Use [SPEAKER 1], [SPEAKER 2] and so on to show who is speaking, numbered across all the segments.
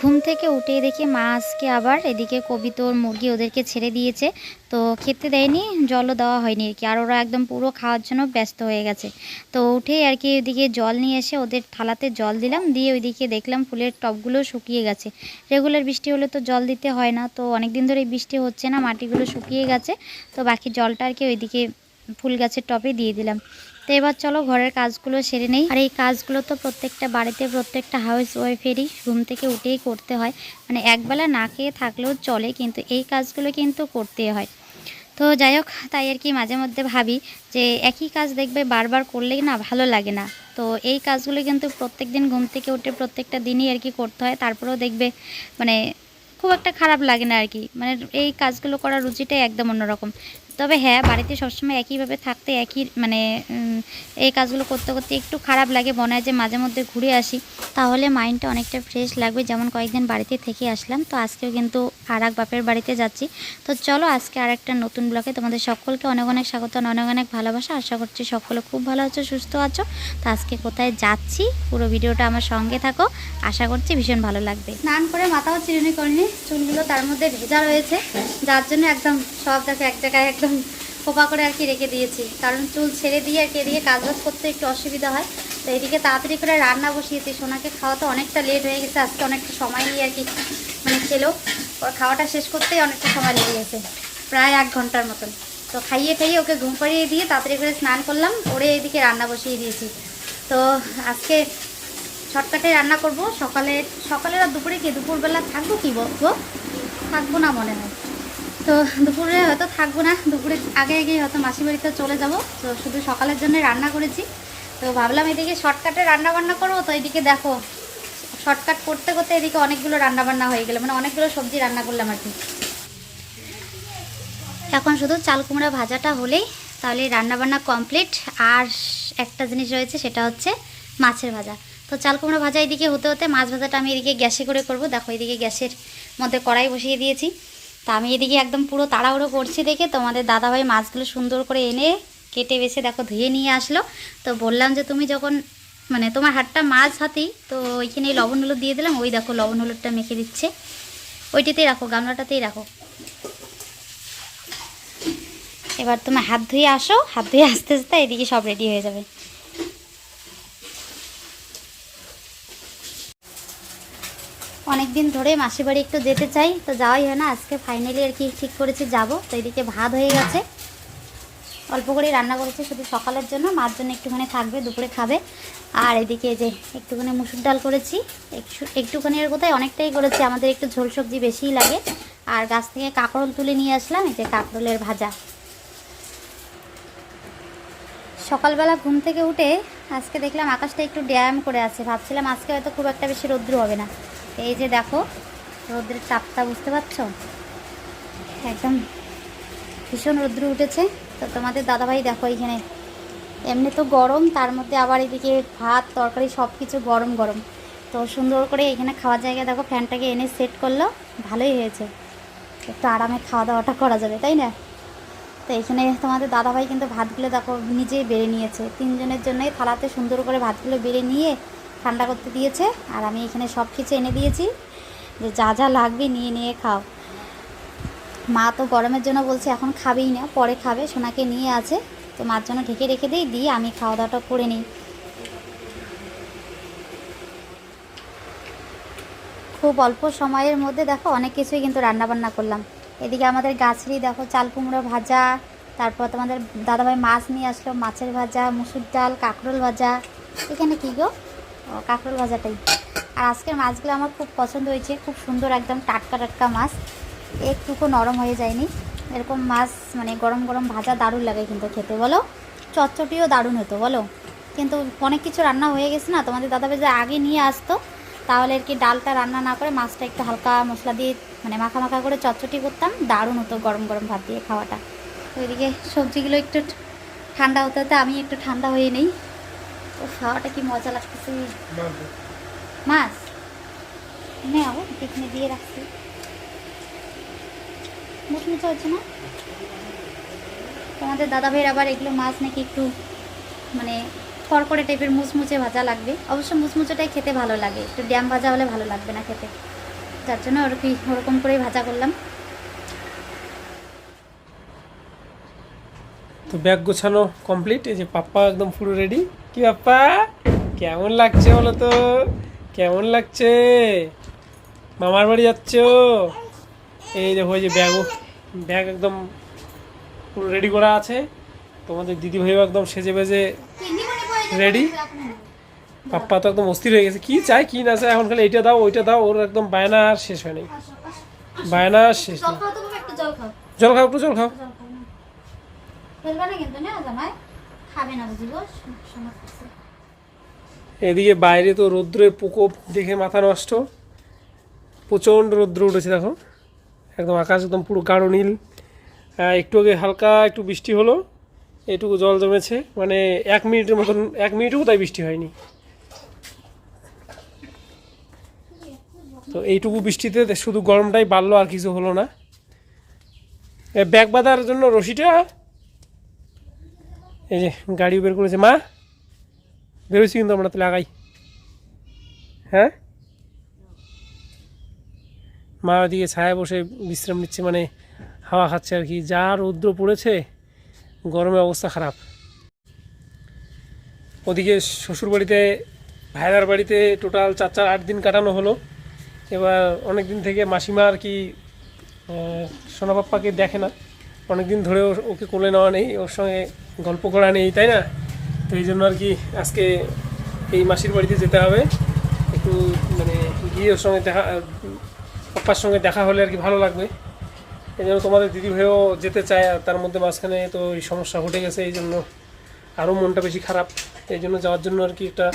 [SPEAKER 1] ঘুম থেকে উঠে দেখি মা আজকে আবার এদিকে কবিতর মুরগি ওদেরকে ছেড়ে দিয়েছে। তো খেতে দেয়নি, জলও দেওয়া হয়নি আর কি। আর ওরা একদম পুরো খাওয়ার জন্য ব্যস্ত হয়ে গেছে। তো উঠেই আর কি ওইদিকে জল নিয়ে এসে ওদের থালাতে জল দিলাম। দিয়ে ওইদিকে দেখলাম ফুলের টবগুলো শুকিয়ে গেছে। রেগুলার বৃষ্টি হলে তো জল দিতে হয় না। তো অনেক দিন ধরে বৃষ্টি হচ্ছে না, মাটিগুলো শুকিয়ে গেছে। তো বাকি জলটা আর কি ওইদিকে ফুল গাছের টবে দিয়ে দিলাম। তো এবার চলো ঘরের কাজগুলো সেরে নেই। আর এই কাজগুলো তো প্রত্যেকটা বাড়িতে, প্রত্যেকটা হাউস ওয়াইফেরই ঘুম থেকে উঠেই করতে হয়। মানে একবেলা না খেয়ে থাকলেও চলে, কিন্তু এই কাজগুলো কিন্তু করতে হয়। তো যাই হোক, তাই আর কি মাঝে মধ্যে ভাবি যে একই কাজ দেখবে বারবার করলেই না ভালো লাগে না। তো এই কাজগুলো কিন্তু প্রত্যেক দিন ঘুম থেকে উঠে প্রত্যেকটা দিনই আর কি করতে হয়। তারপরেও দেখবে মানে খুব একটা খারাপ লাগে না আর কি। মানে এই কাজগুলো করার রুচিটাই একদম অন্যরকম। তবে হ্যাঁ বাড়িতে সবসময় একইভাবে থাকতে একই মানে এই কাজগুলো করতে করতে একটু খারাপ লাগে, মনে হয় যে মাঝে মধ্যে ঘুরে আসি। তাহলে মাইন্ডটা অনেকটা ফ্রেশ লাগবে। যেমন কয়েকদিন বাড়িতে থেকে আসলাম, তো আজকেও কিন্তু আর এক বাপের বাড়িতে যাচ্ছি। তো চলো আজকে আর একটা নতুন ব্লগে তোমাদের সকলকে অনেক অনেক স্বাগত, অনেক অনেক ভালোবাসা। আশা করছি সকলে খুব ভালো আছো, সুস্থ আছো। তো আজকে কোথায় যাচ্ছি, পুরো ভিডিওটা আমার সঙ্গে থাকো। আশা করছি ভীষণ ভালো লাগবে। স্নান করে মাথাও চিরুনি করিনি, চুলগুলো তার মধ্যে ভেজা রয়েছে, যার জন্য একদম সব দেখো এক জায়গায় একদম খোপা করে আর কি রেখে দিয়েছি। কারণ চুল ছেড়ে দিয়ে আর কি এদিকে কাজবাজ করতে একটু অসুবিধা হয়। তো এদিকে তাড়াতাড়ি করে রান্না বসিয়েছি, সোনাকে খাওয়াতে অনেকটা লেট হয়ে গেছে, আজকে অনেকটা সময় নিয়ে আর কি মানে খেলো। ওর খাওয়াটা শেষ করতেই অনেকটা সময় লেগে গেছে, প্রায় এক ঘণ্টার মতন। তো খাইয়ে খাইয়ে ওকে ঘুম পাড়িয়ে দিয়ে তাড়াতাড়ি করে স্নান করলাম ওরে এদিকে রান্না বসিয়ে দিয়েছি। তো আজকে শর্টকাটে রান্না করব, সকালে সকালে আর দুপুরে কি, দুপুরবেলা থাকব কি বলব থাকব না মনে হয়। তো দুপুরে হয়তো থাকব না, দুপুরে আগে আগে হয়তো মাসি বাড়িতে চলে যাব। তো শুধু সকালের জন্য রান্না করেছি। তো ভাবলাম এদিকে শর্টকাটে রান্না বান্না করব, তো এদিকে দেখো শর্টকাট করতে করতে এদিকে অনেকগুলো রান্না বান্না হয়ে গেলো মানে অনেকগুলো সবজি রান্না করলাম আর কি। এখন শুধু চাল কুমড়া ভাজাটা হলেই তাহলে রান্না বান্না কমপ্লিট, আর একটা জিনিস রয়েছে সেটা হচ্ছে মাছের ভাজা। তো চাল কুমড়া ভাজা এদিকে হতে হতে মাছ ভাজাটা আমি এদিকে গ্যাসে করে করব। দেখো এদিকে গ্যাসের মধ্যে কড়াই বসিয়ে দিয়েছি। তা আমি এদিকে একদম পুরো তাড়াহুড়ো করছি দেখে তোমাদের দাদাভাই মাছগুলো সুন্দর করে এনে কেটে বেছে, দেখো ধুয়ে নিয়ে আসলো। তো বললাম যে তুমি যখন মানে তোমার হাতটা মাছ হাতেই, তো ওইখানে লবণ হলুদ দিয়ে দিলাম, ওই দেখো লবণ হলুদটা মেখে দিচ্ছে। ওইটাতেই রাখো, গামলাটাতেই রাখো। এবার তুমি হাত ধুয়ে আসো, হাত ধুয়ে আস্তে আস্তে এদিকে সব রেডি হয়ে যাবে। অনেক দিন ধরে মাসির বাড়ি একটু যেতে চাই, তো যাওয়াই হয় না, আজকে ফাইনালি আর কি ঠিক করেছি, যাব। তো এদিকে ভাত হয়ে গেছে। অল্প করে রান্না করেছি, শুধু সকালের জন্য। মার জন্য একটুখানি থাকবে, দুপুরে খাবে। আর এদিকে যে একটুখানি মুসুর ডাল করেছি, একটু একটুখানি এর কোথায় অনেকটাই করেছি, আমাদের একটু ঝোল সবজি বেশিই লাগে। আর গাছ থেকে কাঁকরোল তুলে নিয়ে আসলাম, এই যে কাঁকরোলের ভাজা। সকালবেলা ঘুম থেকে উঠে আজকে দেখলাম আকাশটা একটু ড্যাম করে আছে। ভাবছিলাম আজকে হয়তো খুব একটা বেশি রৌদ্র হবে না। এই যে দেখো, রৌদ্রের তাপটা বুঝতে পারছ? একদম ভীষণ রৌদ্র উঠেছে। তো তোমাদের দাদাভাই দেখো এইখানে। এমনি তো গরম, তার মধ্যে আবার এদিকে ভাত, তরকারি সব কিছু গরম গরম। তো সুন্দর করে এখানে খাওয়ার জায়গায় দেখো, ফ্যানটাকে এনে সেট করল, ভালোই হয়েছে। একটু আরামে খাওয়া দাওয়াটা করা যাবে, তাই না? তো এখানে তোমাদের দাদাভাই কিন্তু ভাতগুলো দেখো নিজেই বেড়ে নিয়েছে। তিনজনের জন্যই থালাতে সুন্দর করে ভাতগুলো বেড়ে নিয়ে ঠান্ডা করতে দিয়েছে। আর আমি এখানে সব কিছু এনে দিয়েছি। যে যা যা লাগবে নিয়ে নিয়ে খাও। মা তো গরমের জন্য বলছে, এখন খাবেই না, পরে খাবে, সোনাকে নিয়ে আছে। তো মার জন্য ঢেকে রেখে দিই, দিয়ে আমি খাওয়া দাওয়াটা করে নিই। খুব অল্প সময়ের মধ্যে দেখো, অনেক কিছুই কিন্তু রান্না বান্না করলাম। এদিকে আমাদের গাছেরই দেখো, চাল কুমড়ো ভাজা, তারপর তোমাদের দাদাভাই মাছ নিয়ে আসলো, মাছের ভাজা, মুসুর ডাল, কাঁকরোল ভাজা। এখানে কি গো? কাঁকরোল ভাজাটাই। আর আজকের মাছগুলো আমার খুব পছন্দ হয়েছে, খুব সুন্দর একদম টাটকা টাটকা মাছ। একটুকু নরম হয়ে যায়নি। এরকম মাছ মানে গরম গরম ভাজা দারুণ লাগে কিন্তু খেতে বলো? চটচটিও দারুণ হতো বলো? কিন্তু অনেক কিছু রান্না হয়ে গেছে না? তোমাদের দাদাভাই যে আগে নিয়ে আসতো তাহলে আর কি ডালটা রান্না না করে মাছটা একটু হালকা মশলা দিয়ে মানে মাখা মাখা করে চটচটি করতাম দারুণ হতো গরম গরম ভাত দিয়ে খাওয়াটা। তো এদিকে সবজিগুলো একটু ঠান্ডা হতে হতে আমি একটু ঠান্ডা হয়ে নেই। তো খাওয়াটা কি মজা লাগতেছে। মাছ। নেও এখানে দিয়ে রাখছি। মুচমুচে হচ্ছে না। তোমাদের দাদা ভাইয়ের আবার এগুলো মাছ নাকি একটু মানে কড়কড়ে টাইপের মুচমুচে ভাজা লাগবে। অবশ্য মুচমুচেটাই খেতে ভালো লাগে। একটু ড্যাম ভাজা হলে ভালো লাগবে না খেতে। যার জন্য ওরকম ওরকম করেই ভাজা করলাম।
[SPEAKER 2] তো ব্যাগ গোছানো কমপ্লিট এই যে পাপ্পা একদম পুরো রেডি কি পাপ্পা? কেমন লাগছে বলো তো? কেমন লাগছে? মামার বাড়ি যাচ্ছ? এই দেখো যে ব্যাগও ব্যাগ একদম রেডি করা আছে। তোমাদের দিদি ভাইও একদম সেজে বেজে রেডি পাপ্পা তো একদম অস্থির হয়ে গেছে। কি চাই, কি না চাই, এখন খালি এইটা দাও, ওইটা দাও, ওর একদম বায়না আর শেষ হয় নাই বায়না আর শেষ নেই।
[SPEAKER 1] জল খাও
[SPEAKER 2] একটু, জল খাও। এদিকে বাইরে তো রৌদ্রের প্রকোপ দেখে মাথা নষ্ট। প্রচণ্ড রৌদ্র উঠেছে, দেখো। একদম আকাশ একদম পুরো গাঢ় নীল। একটু আগে হালকা একটু বৃষ্টি হলো, এটুকু জল জমেছে মানে এক মিনিটের মতন, এক মিনিটও তাই বৃষ্টি হয়নি। তো এইটুকু বৃষ্টিতে শুধু গরমটাই বাড়লো, আর কিছু হলো না। ব্যাগ বাঁধার জন্য রশিটা। এই যে গাড়ি বের করেছে। মা, বেরোচ্ছি কিন্তু আমরা, তাহলে আগাই। হ্যাঁ? মা ওদিকে ছায়া বসে বিশ্রাম নিচ্ছে মানে হাওয়া খাচ্ছে আর কি। যা রৌদ্র পড়েছে গরমে অবস্থা খারাপ। ওদিকে শ্বশুর বাড়িতে ভাইরার বাড়িতে টোটাল চার চার, আট দিন কাটানো হলো। এবার অনেক দিন থেকে মাসিমা আর কি সোনাপাপ্পাকে দেখে না। অনেক দিন ধরে ওকে কোলে নেওয়া নেই, ওর সঙ্গে গল্প করা নেই, তাই না? তো এই জন্য আর কি আজকে এই মাসির বাড়িতে যেতে হবে। একটু মানে গিয়ে ওর সঙ্গে দেখা পাপ্পার সঙ্গে দেখা হলে আর কি ভালো লাগবে। এই জন্য তোমাদের দিদি ভাইও যেতে চায় আর তার মধ্যে মাঝখানে তো এই সমস্যা ঘটে গেছে এই জন্য আরও মনটা বেশি খারাপ। এই জন্য যাওয়ার জন্য আর কি একটা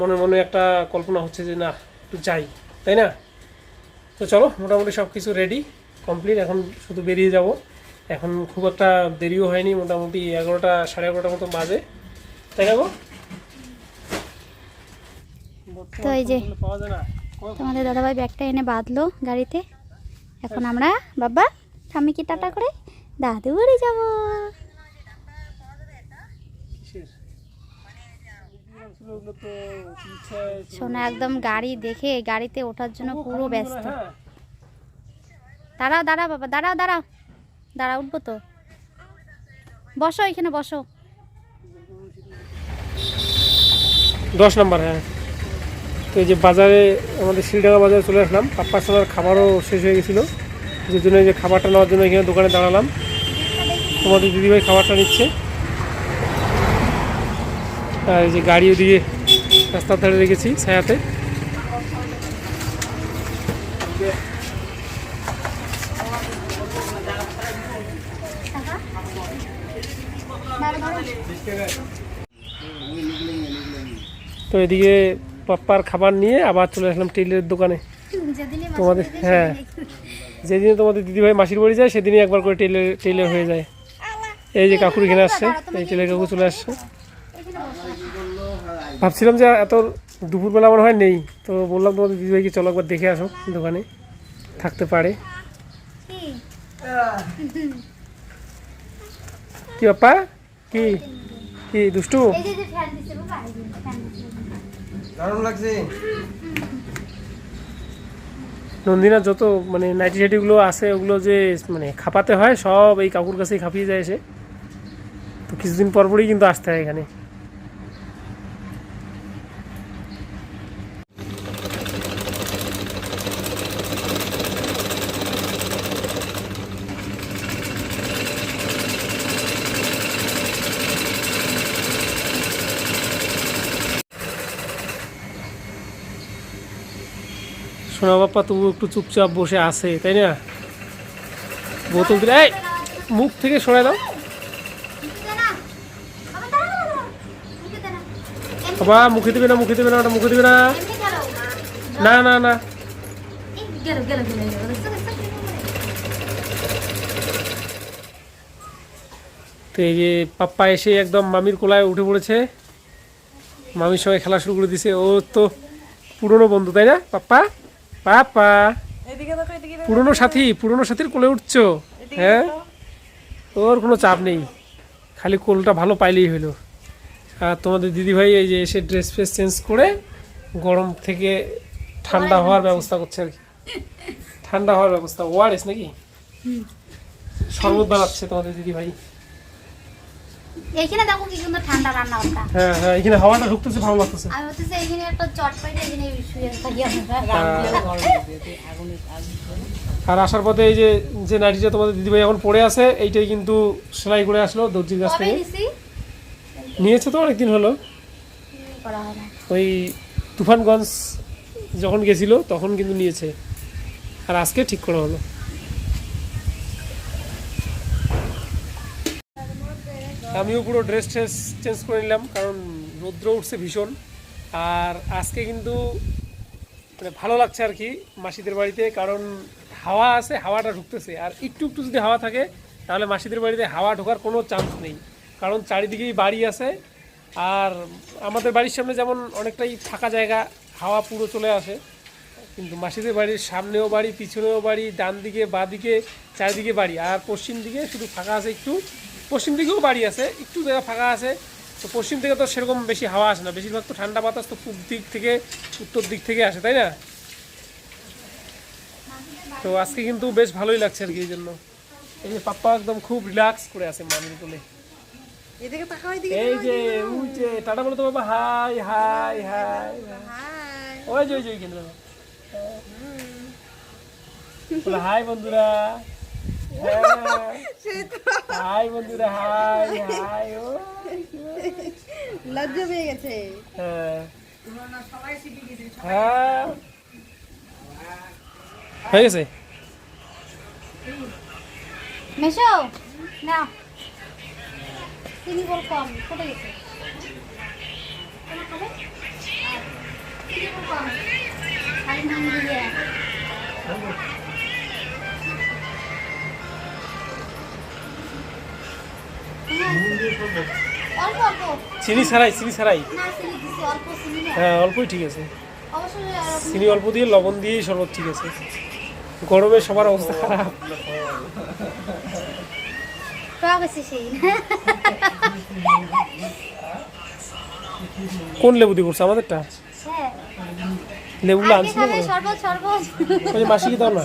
[SPEAKER 2] মনে মনে একটা কল্পনা হচ্ছে যে না একটু যাই তাই না? তো চলো মোটামুটি সব কিছু রেডি কমপ্লিট এখন শুধু বেরিয়ে যাব। এখন খুব একটা দেরিও হয়নি মোটামুটি এগারোটা সাড়ে এগারোটার মতো বাজে। তাই না গো?
[SPEAKER 1] তো এই যে
[SPEAKER 2] পাওয়া যায় না?
[SPEAKER 1] তোমাদের দাদাভাই ব্যাগটা এনে বাঁধলো গাড়িতে। এখন আমরা বাবা আমি কি টাটা করে? দাদু বাড়ি যাব। সোনা একদম গাড়ি দেখে গাড়িতে ওঠার জন্য পুরো ব্যস্ত। দাঁড়াও দাঁড়াও বাবা, দাঁড়াও দাঁড়াও। দাঁড়া উঠবো তো। বসো, এখানে বসো।
[SPEAKER 2] দশ নম্বর হ্যাঁ। তো এই যে বাজারে, আমাদের শিলডাঙ্গা বাজারে চলে আসলাম। পাপ্পার সময় খাবারও শেষ হয়ে গেছিল। যে জন্য যে খাবারটা নেওয়ার জন্য এখানে দোকানে দাঁড়ালাম। তোমাদের দিদিভাই খাবারটা নিচ্ছে। আর এই যে গাড়ি ওদিকে রাস্তার ধারে রেখেছি ছায়াতে। তো এদিকে পাপ্পার খাবার নিয়ে আবার চলে আসলাম টেইলের দোকানে। তোমাদের হ্যাঁ। যেদিনে তোমাদের দিদিভাই মাসির বাড়ি যায় সেদিনই একবার করে টেলে টেলে হয়ে যায়। এই যে কাকুর এখানে আসছে এই টেলের কাকু চলে আসছে। ভাবছিলাম যে এত দুপুরবেলা মনে হয় নেই তো বললাম তোমাদের দিদিভাইকে চলো একবার দেখে আসো দোকানে থাকতে পারে। কি বাপ্পা কি? কি দুষ্টু? নন্দিনা, যত মানে নাইটি সাইটিগুলো আছে, ওগুলো যে মানে খাপাতে হয়, সব এই কাকুর কাছেই খাপিয়ে যায় এসে তো কিছুদিন পরপরই কিন্তু আসতে হয় এখানে। সোনা বাপ্পা তবু একটু চুপচাপ বসে আছে, তাই না? বোতল দিলে এই, মুখ থেকে সরাই দাও। বাবা, মুখে দেবে না, মুখে দেবে না, ওটা মুখে দেবে না। না না না। তো এই যে পাপ্পা এসে একদম মামির কোলায় উঠে পড়েছে। মামির সঙ্গে খেলা শুরু করে দিছে। ও তো পুরনো বন্ধু, তাই না, পাপ্পা? পাপা। পুরনো সাথী পুরনো সাথীর কোলে উঠছো? হ্যাঁ? ওর কোনো চাপ নেই। খালি কোলটা ভালো পাইলেই হলো। আর তোমাদের দিদিভাই এই যে এসে ড্রেস ফ্রেস চেঞ্জ করে গরম থেকে ঠান্ডা হওয়ার ব্যবস্থা করছে আর কি। ঠান্ডা হওয়ার ব্যবস্থা। ওআরএস নাকি? শরবত বানাচ্ছে তোমাদের দিদি ভাই
[SPEAKER 1] এইখানে দেখো কি সুন্দর ঠান্ডা রান্না ওটা
[SPEAKER 2] হ্যাঁ হ্যাঁ এখানে হাওয়াটা ঢুকতেছে ভালো লাগতেছে।
[SPEAKER 1] আমি হচ্ছে এইখানে একটা চট পাইলে এখানে শুয়ে থাকি আমরা
[SPEAKER 2] আর আসার পথে এই যে যে নাইটিটা তোমাদের দিদিভাই এখন পড়ে আছে এইটাই কিন্তু সেলাই করে আসলো দর্জির কাছ থেকে। নিয়েছে তো অনেকদিন হলো।
[SPEAKER 1] হয়
[SPEAKER 2] ওই তুফানগঞ্জ যখন গেছিল তখন কিন্তু নিয়েছে। আর আজকে ঠিক করা হলো। আমিও পুরো ড্রেস ট্রেস চেঞ্জ করে নিলাম, কারণ রৌদ্র উঠছে ভীষণ। আর আজকে কিন্তু মানে ভালো লাগছে আর কি মাসিদের বাড়িতে, কারণ হাওয়া আছে, হাওয়াটা ঢুকতেছে। আর একটু একটু যদি হাওয়া থাকে, তাহলে মাসিদের বাড়িতে হাওয়া ঢোকার কোনো চান্স নেই। কারণ চারিদিকেই বাড়ি আছে, আর আমাদের বাড়ির সামনে যেমন অনেকটাই ফাঁকা জায়গা, হাওয়া পুরো চলে আসে। কিন্তু মাসিদের বাড়ির সামনেও বাড়ি, পিছনেও বাড়ি ডান দিকে বাঁ দিকে চারিদিকে বাড়ি। আর পশ্চিম দিকে শুধু ফাঁকা আছে একটু। পশ্চিম দিকেও বাড়ি আছে একটু জায়গা ফাঁকা আছে তো পশ্চিম থেকে তো সেরকম বেশি হাওয়া আসে না বেশিরভাগ তো ঠান্ডা বাতাস তো পূব দিক থেকে উত্তর দিক থেকে আসে তাই না তো আজকে কিন্তু বেশ ভালোই লাগছে আর কি এই জন্য এই যে পাপ্পা একদম খুব রিল্যাক্স করে আছে মামির কোলে
[SPEAKER 3] এদিকে
[SPEAKER 2] এই যে টাটা বলো তো বাবা হাই হাই হাই
[SPEAKER 3] হাই
[SPEAKER 2] ওই যে ওই যে ওইখানে হাই বন্ধুরা হ্যাঁ। হাই বন্ধুরা হাই হাই ও
[SPEAKER 3] লজ্জা পেয়ে গেছে।
[SPEAKER 2] হ্যাঁ। হ্যাঁ। হয়ে। গেছে?
[SPEAKER 1] মেশো না চিনি বল কম কোটে গেছে চিনি বল কম
[SPEAKER 2] চিনি ছাড়াই চিনি ছাড়াই?
[SPEAKER 1] না না।
[SPEAKER 2] হ্যাঁ অল্পই ঠিক আছে। চিনি অল্প দিয়ে লবণ দিয়েই শরবত ঠিক আছে। গরমে সবার অবস্থা খারাপ। কোন লেবু দিয়ে করছে? আমাদেরটা?
[SPEAKER 1] হ্যাঁ।
[SPEAKER 2] লেবুগুলো
[SPEAKER 1] শরবত
[SPEAKER 2] ওই যে মাসিকে দাও না।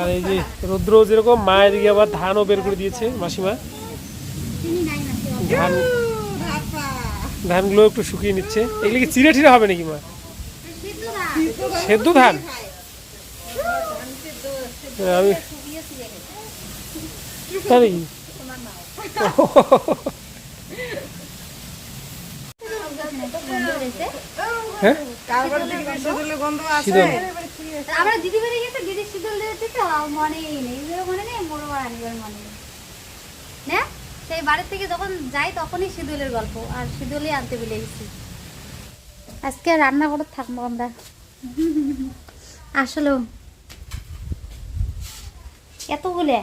[SPEAKER 3] আরে
[SPEAKER 2] এই যে রৌদ্র যেরকম মা এদিকে আবার ধানও বের করে দিয়েছে মাসিমা। ধান ধানগুলো একটু শুকিয়ে নিচ্ছে। এগুলো কি চিড়ে ঠিরে হবে নাকি মা?
[SPEAKER 1] সেদ্ধ
[SPEAKER 2] ধান? আমি তাই হ্যাঁ?
[SPEAKER 3] কারবার দিকে শরীরে গন্ধ আছে।
[SPEAKER 2] শীতল
[SPEAKER 1] আমরা দিদি বেরিয়ে গেছে দিদি শীতল দিয়েছে তো মনেই নেই। মনে নেই? বড় বড় আনিবার মনে নেই। না? সেই বাড়ির থেকে যখন যাই তখনই গল্প আর শীতলই আনতে বলে গেছি আজকে রান্না করে থাকব আমরা। আসলেও এতগুলো।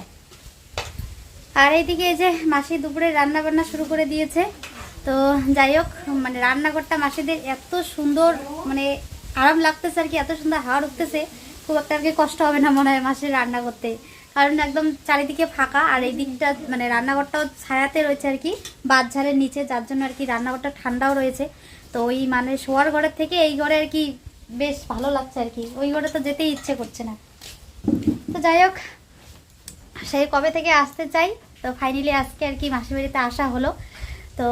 [SPEAKER 1] আর এইদিকে এই যে মাসি দুপুরে রান্না বান্না শুরু করে দিয়েছে। তো যাই হোক মানে রান্নাঘরটা মাসিদের এত সুন্দর মানে আরাম লাগতেছে আর কি, এত সুন্দর হাওয়া উঠতেছে খুব একটা আর কি কষ্ট হবে না মনে হয় মাসির রান্না করতে। কারণ একদম চারিদিকে ফাঁকা আর এই দিকটা মানে রান্নাঘরটাও ছায়াতে রয়েছে আর কি বাঁধঝাড়ের নিচে, যার জন্য আর কি রান্নাঘরটা ঠান্ডাও রয়েছে। তো ওই মানে শোয়ার ঘরের থেকে এই ঘরে আর কি বেশ ভালো লাগছে আর কি, ওই ঘরে তো যেতেই ইচ্ছে করছে না। তো যাই হোক সেই কবে থেকে আসতে চাই, তো ফাইনালি আজকে আর কি মাসির বাড়িতে আসা হলো। তো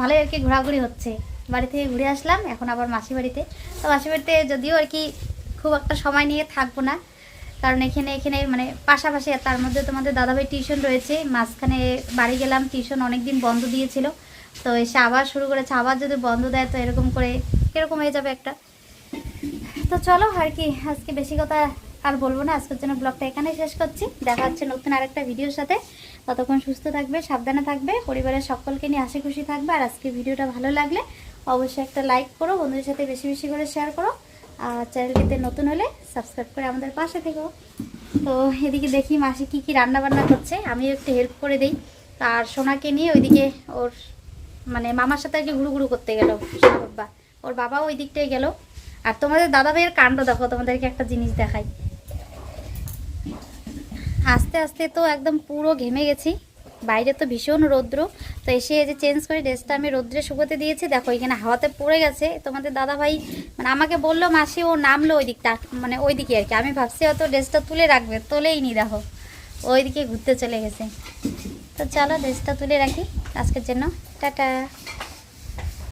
[SPEAKER 1] ভালোই আর কি ঘোরাঘুরি হচ্ছে। বাড়ি থেকে ঘুরে আসলাম, এখন আবার মাসি বাড়িতে। তো মাসি বাড়িতে যদিও আর কি খুব একটা সময় নিয়ে থাকব না, কারণ এখানে এখানে মানে পাশাপাশি তার মধ্যে তোমাদের দাদাভাই টিউশন রয়েছে, মাঝখানে বাড়ি গেলাম, টিউশন অনেক দিন বন্ধ দিয়েছিল। তো এসে আবার শুরু করেছে, আবার যদি বন্ধ দেয় তো এরকম করে, এরকম হয়ে যাবে একটা। তো চলো আর কি, আজকে বেশি কথা আর বলব না, আজকের জন্য ব্লগটা এখানেই শেষ করছি। দেখা হচ্ছে নতুন আরেকটা ভিডিওর সাথে। ততক্ষণ সুস্থ থাকবে, সাবধানে থাকবে, পরিবারের সকলকে নিয়ে হাসি খুশি থাকবে। আর আজকে ভিডিওটা ভালো লাগলে অবশ্যই একটা লাইক করো, বন্ধুদের সাথে বেশি বেশি করে শেয়ার করো। আর চ্যানেলটিতে নতুন হলে সাবস্ক্রাইব করে আমাদের পাশে থেকো। তো এদিকে দেখি মাসি কি কি রান্না বান্না করছে, আমিও একটু হেল্প করে দিই। আর সোনাকে নিয়ে ওইদিকে ওর মানে মামার সাথে আর কি ঘুরু ঘুরু করতে গেল বাবা ওর বাবাও ওই দিকটাই গেল। আর তোমাদের দাদা ভাইয়ের কাণ্ড দেখো, তোমাদেরকে একটা জিনিস দেখাই। আস্তে আস্তে তো একদম পুরো ঘেমে গেছি। বাইরে তো ভীষণ রৌদ্র। তো এসে যে চেঞ্জ করে ড্রেসটা আমি রৌদ্রে শুকোতে দিয়েছি। দেখো, এখানে হাওয়াতে পড়ে গেছে। তোমাদের দাদা ভাই মানে আমাকে বলল, মাসি, ও নামলো ওই দিকটা মানে ওই দিকে আর কি। আমি ভাবছি, হয়তো ড্রেসটা তুলে রাখবে, তোলেই নি, দেখো। ওই দিকে ঘুরতে চলে গেছে। তো চলো ড্রেসটা তুলে রাখি। আজকের জন্য, টাটা।